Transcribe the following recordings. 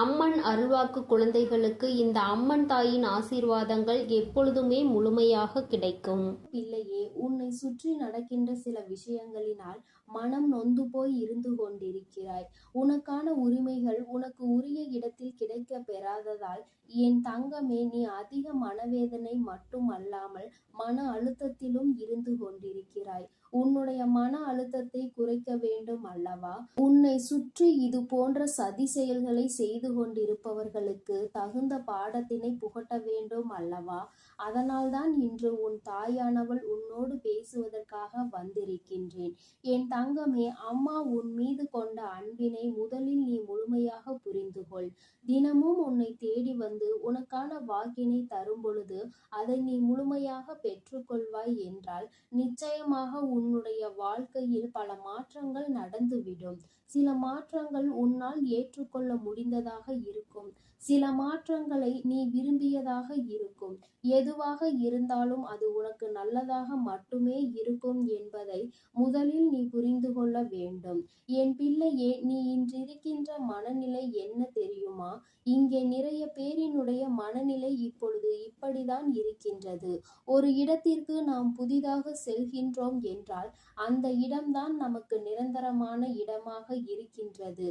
அம்மன் அருள்வாக்கு குழந்தைகளுக்கு இந்த அம்மன் தாயின் ஆசீர்வாதங்கள் எப்பொழுதுமே முழுமையாக கிடைக்கும். பிள்ளையே உன்னை சுற்றி நடக்கின்ற சில விஷயங்களினால் மனம் நொந்து போய் இருந்து கொண்டிருக்கிறாய். உனக்கான உரிமைகள் உனக்கு உரிய இடத்தில் கிடைக்க பெறாததால் என் தங்கமே நீ அதிக மனவேதனை மட்டும் அல்லாமல் மன அழுத்தத்திலும் இருந்து கொண்டிருக்கிறாய். உன்னுடைய மன அழுத்தத்தை குறைக்க வேண்டும் அல்லவா? உன்னை சுற்றி இது போன்ற சதி செயல்களை செய்து கொண்டிருப்பவர்களுக்கு தகுந்த பாடத்தினை புகட்ட வேண்டும் அல்லவா? அதனால்தான் இன்று உன் தாயானவள் உன்னோடு பேசுவதற்காக வந்திருக்கின்றேன். என் தங்கமே அம்மா உன் மீது கொண்ட அன்பினை முதலில் நீ முழுமையாக புரிந்து கொள் தினமும் உன்னை தேடி வந்து உனக்கான வாக்கினை தரும் பொழுது அதை நீ முழுமையாக பெற்றுக்கொள்வாய் என்றால் நிச்சயமாக உன்னுடைய வாழ்க்கையில் பல மாற்றங்கள் நடந்துவிடும். சில மாற்றங்கள் உன்னால் ஏற்றுக்கொள்ள முடிந்ததாக இருக்கும். சில மாற்றங்களை நீ விரும்பியதாக இருக்கும். எதுவாக இருந்தாலும் அது உனக்கு நல்லதாக மட்டுமே இருக்கும் என்பதை முதலில் நீ புரிந்து கொள்ள வேண்டும். என் பிள்ளையே நீ இன்றிருக்கின்ற மனநிலை என்ன தெரியுமா? இங்கே நிறைய பேரினுடைய மனநிலை இப்பொழுது இப்படிதான் இருக்கின்றது. ஒரு இடத்திற்கு நாம் புதிதாக செல்கின்றோம் என்றால் அந்த இடம்தான் நமக்கு நிரந்தரமான இடமாக இருக்கின்றது.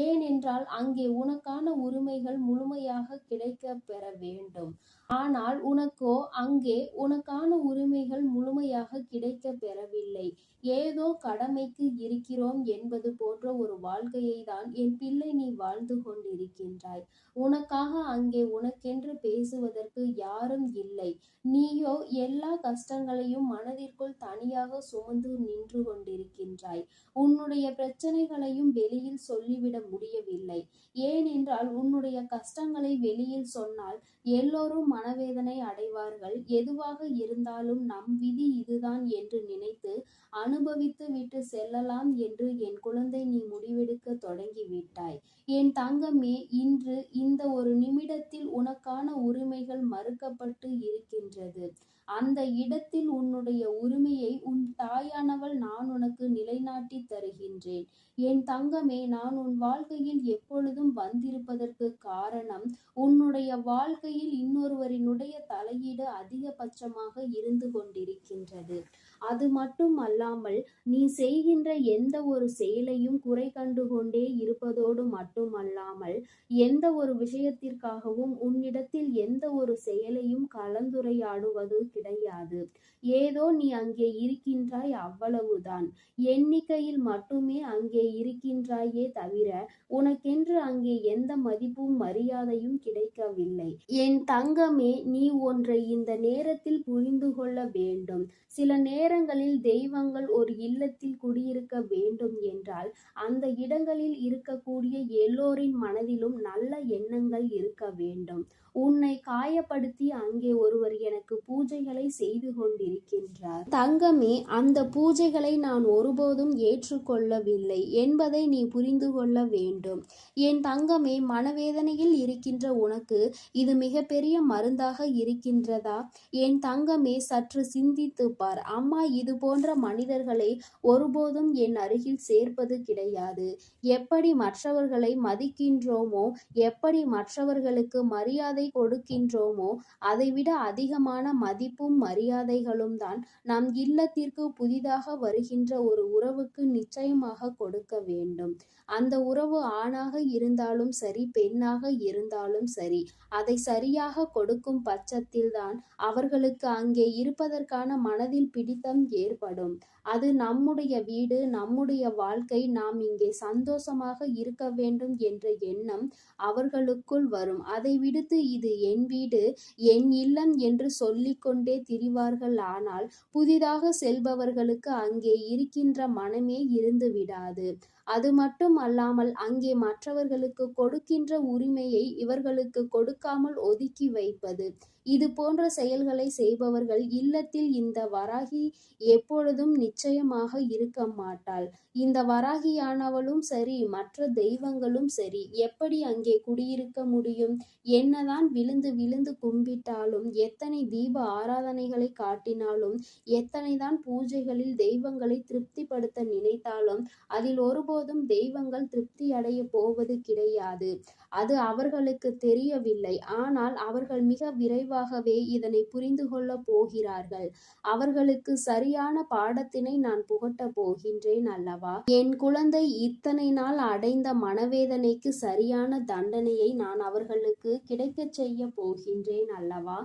ஏனென்றால் அங்கே உனக்கான உரிமைகள் முழுமையாக கிடைக்க பெற வேண்டும். ஆனால் உனக்கோ அங்கே உனக்கான உரிமைகள் முழுமையாக கிடைக்க பெறவில்லை. ஏதோ கடமைக்கு இருக்கிறோம் என்பது போன்ற ஒரு வாழ்க்கையை தான் என் பிள்ளை நீ வாழ்ந்து கொண்டிருக்கின்றாய். உனக்காக அங்கே உனக்கென்று பேசுவதற்கு யாரும் இல்லை. நீயோ எல்லா கஷ்டங்களையும் மனதிற்குள் தனியாக சுமந்து நின்று கொண்டிருக்கின்றாய். உன்னுடைய பிரச்சனைகளையும் வெளியில் சொல்லிவிட முடியவில்லை. ஏனென்றால் உன்னுடைய கஷ்டங்களை வெளியில் சொன்னால் எல்லோரும் மனவேதனை அடைவார்கள். எதுவாக இருந்தாலும் நம் விதி இதுதான் என்று நினைத்து அனுபவித்து விட்டு செல்லலாம் என்று என் குழந்தை நீ முடிவெடுக்க தொடங்கிவிட்டாய். என் தங்கமே இன்று இந்த ஒரு நிமிடத்தில் உனக்கான உரிமைகள் மறுக்கப்பட்டு இருக்கின்றது. அந்த இடத்தில் உன்னுடைய உரிமையை உன் தாயானவள் நான் உனக்கு நிலைநாட்டி தருகின்றேன். என் தங்கமே நான் உன் வாழ்க்கையில் எப்பொழுதும் வந்திருப்பதற்கு காரணம் உன்னுடைய வாழ்க்கையில் இன்னொருவரினுடைய தலையீடு அதிகபட்சமாக இருந்து கொண்டிருக்கின்றது. அது மட்டும் அல்லாமல் நீ செய்கின்ற எந்த ஒரு செயலையும் குறை கண்டு கொண்டே இருப்பதோடு மட்டுமல்லாமல் எந்த ஒரு விஷயத்திற்காகவும் உன்னிடத்தில் எந்த ஒரு செயலையும் கலந்துரையாடுவது கிடையாது. ஏதோ நீ அங்கே இருக்கின்றாய் அவ்வளவுதான். எண்ணிக்கையில் மட்டுமே அங்கே இருக்கின்றாயே தவிர உனக்கென்று அங்கே எந்த மதிப்பும் மரியாதையும் கிடைக்கவில்லை. என் தங்கமே நீ ஒன்றை இந்த நேரத்தில் புரிந்து கொள்ள வேண்டும். சில நேரங்களில் தெய்வங்கள் ஒரு இல்லத்தில் குடியிருக்க வேண்டும் என்றால் அந்த இடங்களில் இருக்கக்கூடிய எல்லோரின் மனதிலும் நல்ல எண்ணங்கள் இருக்க வேண்டும். உன்னை காயப்படுத்தி அங்கே ஒருவர் எனக்கு பூஜைகளை செய்து கொண்டிருக்கின்றார். தங்கமே அந்த பூஜைகளை நான் ஒருபோதும் ஏற்றுக்கொள்ளவில்லை என்பதை நீ புரிந்து கொள்ள வேண்டும். என் தங்கமே மனவேதனையில் இருக்கின்ற உனக்கு இது மிகப்பெரிய மருந்தாக இருக்கின்றதா? என் தங்கமே சற்று சிந்தித்து பார். அம்மா இது போன்ற மனிதர்களை ஒருபோதும் என் அருகில் சேர்ப்பது கிடையாது. எப்படி மற்றவர்களை மதிக்கின்றோமோ எப்படி மற்றவர்களுக்கு மரியாதை கொடுக்கின்றோமோ அதைவிட அதிகமான மதிப்பும் மரியாதைகளும் தான் நம் இல்லத்திற்கு புதிதாக வருகின்ற ஒரு உறவுக்கு நிச்சயமாக கொடுக்க வேண்டும். அந்த உறவு ஆணாக இருந்தாலும் சரி பெண்ணாக இருந்தாலும் சரி அதை சரியாக கொடுக்கும் பட்சத்தில்தான் அவர்களுக்கு அங்கே இருப்பதற்கான மனதில் பிடித்தம் ஏற்படும். அது நம்முடைய வீடு நம்முடைய வாழ்க்கை நாம் இங்கே சந்தோஷமாக இருக்க வேண்டும் என்ற எண்ணம் அவர்களுக்குள் வரும். அதை விடுத்து இது என் வீடு என் இல்லம் என்று சொல்லிக்கொண்டே திரிவார்கள். ஆனால் புதிதாக செல்பவர்களுக்கு அங்கே இருக்கின்ற மனமே இருந்து விடாது. அது மட்டும் அல்லாமல் அங்கே மற்றவர்களுக்கு கொடுக்கின்ற உரிமையை இவர்களுக்கு கொடுக்காமல் ஒதுக்கி வைப்பது. இது போன்ற செயல்களை செய்பவர்கள் இல்லத்தில் இந்த வராகி எப்பொழுதும் நிச்சயமாக இருக்க மாட்டாள். இந்த வராகியானவளும் சரி மற்ற தெய்வங்களும் சரி எப்படி அங்கே குடியிருக்க முடியும்? என்னதான் விழுந்து விழுந்து கும்பிட்டாலும் எத்தனை தீப ஆராதனைகளை காட்டினாலும் எத்தனைதான் பூஜைகளில் தெய்வங்களை திருப்திப்படுத்த நினைத்தாலும் அதில் ஒருபோதும் தெய்வங்கள் திருப்தி அடைய போவது கிடையாது. அது அவர்களுக்கு தெரியவில்லை. ஆனால் அவர்கள் மிக விரைவாகவே இதனை புரிந்து கொள்ளப் போகிறார்கள். அவர்களுக்கு சரியான பாடத்தினை நான் புகட்டப் போகின்றேன் அல்லவா? என் குழந்தை இத்தனை நாள் அடைந்த மனவேதனைக்கு சரியான தண்டனையை நான் அவர்களுக்கு கிடைக்கச் செய்ய போகின்றேன் அல்லவா?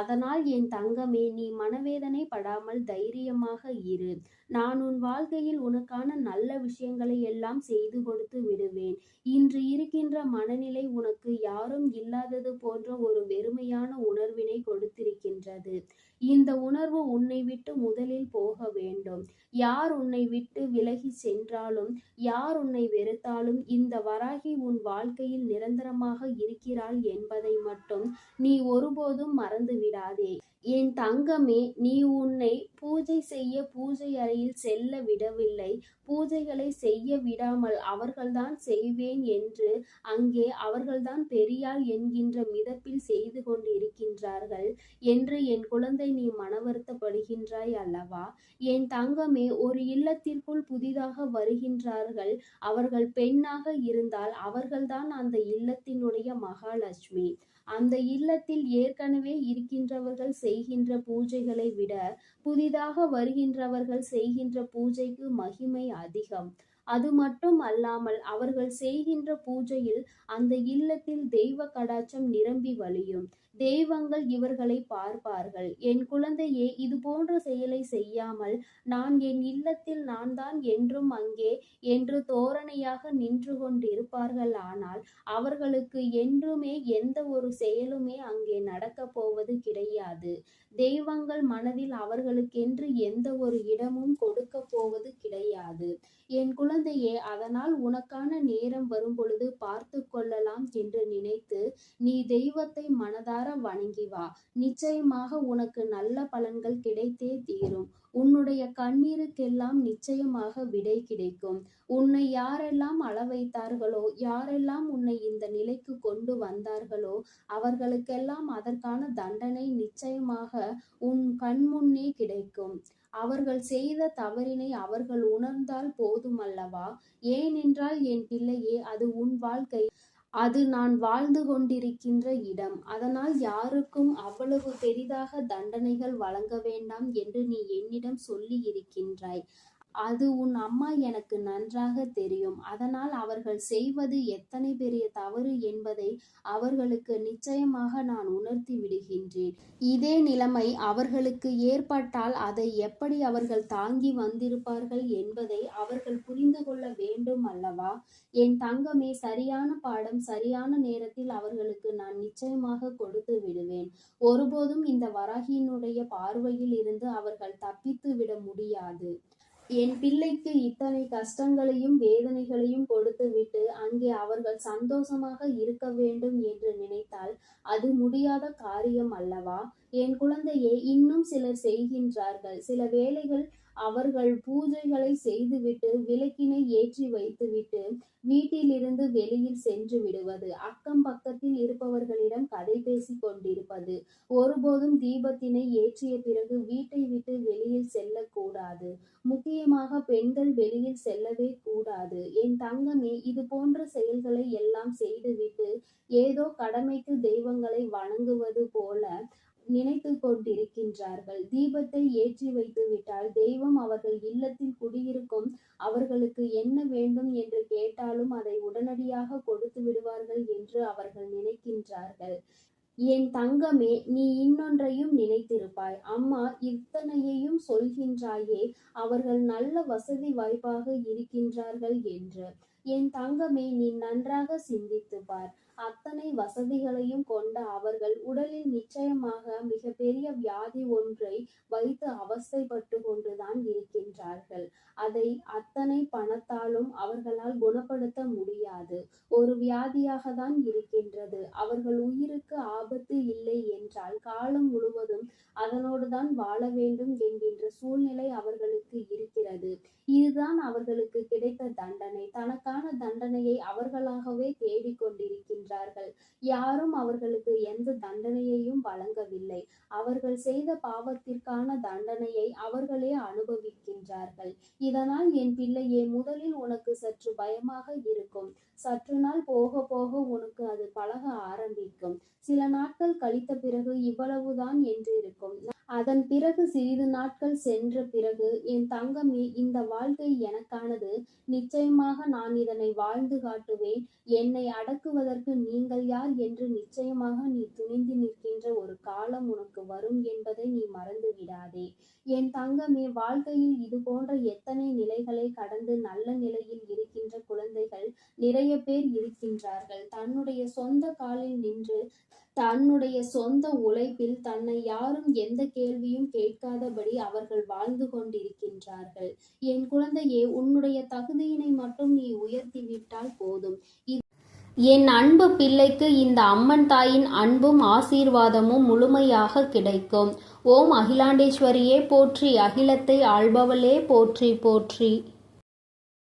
அதனால் என் தங்கமே நீ மனவேதனை படாமல் தைரியமாக இரு. நான் உன் வாழ்க்கையில் உனக்கான நல்ல விஷயங்களை எல்லாம் செய்து கொடுத்து விடுவேன். இன்று இருக்கின்ற மனநிலை உனக்கு யாரும் இல்லாதது போன்ற ஒரு வெறுமையான உணர்வினை கொடுத்திருக்கின்றது. இந்த உணர்வு உன்னை விட்டு முதலில் போக வேண்டும். யார் உன்னை விட்டு விலகி சென்றாலும் யார் உன்னை வெறுத்தாலும் இந்த வராகி உன் வாழ்க்கையில் நிரந்தரமாக இருக்கிறாள் என்பதை மட்டும் நீ ஒருபோதும் மறந்து விடாதே என் தங்கமே நீ உன்னை பூஜை செய்ய பூஜை அறையில் செல்ல விடவில்லை. பூஜைகளை செய்ய விடாமல் அவர்கள்தான் செய்வேன் என்று அங்கே அவர்கள்தான் பெரியாள் என்கின்ற மிதப்பில் செய்து கொண்டிருக்கின்றார்கள். என்று என் குழந்தை நீ மனவருத்தப்படுகின்றாய் அல்லவா? என் தங்கமே ஒரு இல்லத்திற்குள் புதிதாக வருகின்றார்கள். அவர்கள் பெண்ணாக இருந்தால் அவர்கள்தான் அந்த இல்லத்தினுடைய மகாலட்சுமி. அந்த இல்லத்தில் ஏற்கனவே இருக்கின்றவர்கள் செய்கின்ற பூஜைகளை விட புதிதாக வருகின்றவர்கள் செய்கின்ற பூஜைக்கு மகிமை அதிகம். அது மட்டும் அல்லாமல் அவர்கள் செய்கின்ற பூஜையில் அந்த இல்லத்தில் தெய்வ கடாச்சம் நிரம்பி வழியும். தெய்வங்கள் இவர்களை பார்ப்பார்கள். என் குழந்தையே இது போன்ற செயலை செய்யாமல் நான் என் இல்லத்தில் நான் தான் என்றும் அங்கே என்று தோரணையாக நின்று கொண்டிருப்பார்கள். ஆனால் அவர்களுக்கு என்றுமே எந்த ஒரு செயலுமே அங்கே நடக்கப் போவது கிடையாது. தெய்வங்கள் மனதில் அவர்களுக்கென்று எந்த ஒரு இடமும் கொடுக்க போவது கிடையாது. என் குழந்தையே அதனால் உனக்கான நேரம் வரும்பொழுது பார்த்து கொள்ளலாம் என்று நினைத்து நீ தெய்வத்தை மனதார வணங்கி வா. நிச்சயமாக உனக்கு நல்ல பலன்கள் கிடைத்தே தீரும். உன்னுடைய கண்ணீருக்கெல்லாம் நிச்சயமாக விடை கிடைக்கும். உன்னை யாரெல்லாம் அள வைத்தார்களோ யாரெல்லாம் உன்னை இந்த நிலைக்கு கொண்டு வந்தார்களோ அவர்களுக்கெல்லாம் அதற்கான தண்டனை நிச்சயமாக உன் கண்முன்னே கிடைக்கும். அவர்கள் செய்த தவறினை அவர்கள் உணர்ந்தால் போதுமல்லவா? ஏனென்றால் என் பிள்ளையே அது உன் வாழ்க்கை. அது நான் வாழ்ந்து கொண்டிருக்கின்ற இடம். அதனால் யாருக்கும் அவ்வளவு பெரிதாக தண்டனைகள் வழங்க வேண்டாம் என்று நீ என்னிடம் சொல்லி இருக்கின்றாய் அது உன் அம்மா எனக்கு நன்றாக தெரியும். அதனால் அவர்கள் செய்வது எத்தனை பெரிய தவறு என்பதை அவர்களுக்கு நிச்சயமாக நான் உணர்த்தி விடுகின்றேன். இதே நிலைமை அவர்களுக்கு ஏற்பட்டால் அதை எப்படி அவர்கள் தாங்கி வந்திருப்பார்கள் என்பதை அவர்கள் புரிந்து கொள்ள வேண்டும் அல்லவா? என் தங்கமே சரியான பாடம் சரியான நேரத்தில் அவர்களுக்கு நான் நிச்சயமாக கொடுத்து விடுவேன். ஒருபோதும் இந்த வராகியினுடைய பார்வையில் இருந்து அவர்கள் தப்பித்து விட முடியாது. என் பிள்ளைக்கு இத்தனை கஷ்டங்களையும் வேதனைகளையும் கொடுத்துவிட்டு அங்கே அவர்கள் சந்தோஷமாக இருக்க வேண்டும் என்று நினைத்தால் அது முடியாத காரியம் அல்லவா? என் குழந்தையை இன்னும் சிலர் செய்கின்றார்கள். சில வேலைகள் அவர்கள் பூஜைகளை செய்துவிட்டு விளக்கினை ஏற்றி வைத்துவிட்டு வீட்டிலிருந்து வெளியில் சென்று விடுவது. அக்கம் பக்கத்தில் இருப்பவர்களிடம் கதை பேசி கொண்டிருப்பது. ஒருபோதும் தீபத்தினை ஏற்றிய பிறகு வீட்டை விட்டு வெளியில் செல்லக்கூடாது. முக்கியமாக பெண்கள் வெளியில் செல்லவே கூடாது. என் தங்கமே இது போன்ற செயல்களை எல்லாம் செய்துவிட்டு ஏதோ கடமைக்கு தெய்வங்களை வணங்குவது போல நினைத்து கொண்டிருக்கின்றார்கள். தீபத்தை ஏற்றி வைத்து விட்டால் தெய்வம் அவர்கள் இல்லத்தில் குடியிருக்கும் அவர்களுக்கு என்ன வேண்டும் என்று கேட்டாலும் அதை உடனடியாக கொடுத்து விடுவார்கள் என்று அவர்கள் நினைக்கின்றார்கள். என் தங்கமே நீ இன்னொன்றையும் நினைத்திருப்பாய். அம்மா இத்தனையையும் சொல்கின்றாயே அவர்கள் நல்ல வசதி வாய்ப்பாக இருக்கின்றார்கள் என்று. என் தங்கமே நீ நன்றாக சிந்தித்து பார். அத்தனை வசதிகளையும் கொண்ட அவர்கள் உடலில் நிச்சயமாக மிகப்பெரிய வியாதி ஒன்றை வைத்து அவஸ்தைப்பட்டு கொண்டுதான் இருக்கின்றார்கள். அதை அத்தனை பணத்தாலும் அவர்களால் குணப்படுத்த முடியாது. ஒரு வியாதியாக தான் இருக்கின்றது. அவர்கள் உயிருக்கு ஆபத்து இல்லை என்றால் காலம் முழுவதும் அதனோடு தான் வாழ வேண்டும் என்கின்ற சூழ்நிலை அவர்களுக்கு இருக்கிறது. இதுதான் அவர்களுக்கு கிடைத்த தண்டனை. தனக்கான தண்டனையை அவர்களாகவே தேடிக்கொண்டிருக்கின்றார்கள் யாரும் அவர்களுக்கு எந்த தண்டனையையும் வழங்கவில்லை. அவர்கள் செய்த பாவத்திற்கான தண்டனையை அவர்களே அனுபவிக்கின்றார்கள். இதனால் என் பிள்ளையே முதலில் உனக்கு சற்று பயமாக இருக்கும். சற்று நாள் போக போக உனக்கு அது பழக ஆரம்பிக்கும். சில நாட்கள் கழித்த பிறகு இவ்வளவுதான் என்று இருக்கும். அதன் பிறகு சிறிது நாட்கள் சென்ற பிறகு என் தங்கமே இந்த வாழ்க்கை எனக்கானது. நிச்சயமாக நான் இதனை வாழ்ந்து காட்டுவேன். என்னை அடக்குவதற்கு நீங்கள் யார் என்று நிச்சயமாக நீ துணிந்து நிற்கின்ற ஒரு காலம் உனக்கு வரும் என்பதை நீ மறந்து விடாதே. என் தங்கமே வாழ்க்கையில் இது போன்ற எத்தனை நிலைகளை கடந்து நல்ல நிலையில் இருக்கின்ற குழந்தைகள் நிறைய பேர் இருக்கின்றார்கள். தன்னுடைய சொந்த காலில் நின்று தன்னுடைய சொந்த உழைப்பில் தன்னை யாரும் எந்த கேள்வியும் கேட்காதபடி அவர்கள் வாழ்ந்து கொண்டிருக்கின்றார்கள். என் குழந்தையே உன்னுடைய தகுதியினை மட்டும் நீ உயர்த்திவிட்டால் போதும். என் அன்பு பிள்ளைக்கு இந்த அம்மன் தாயின் அன்பும் ஆசீர்வாதமும் முழுமையாக கிடைக்கும். ஓம் அகிலாண்டேஸ்வரியே போற்றி அகிலத்தை ஆள்பவளே போற்றி போற்றி.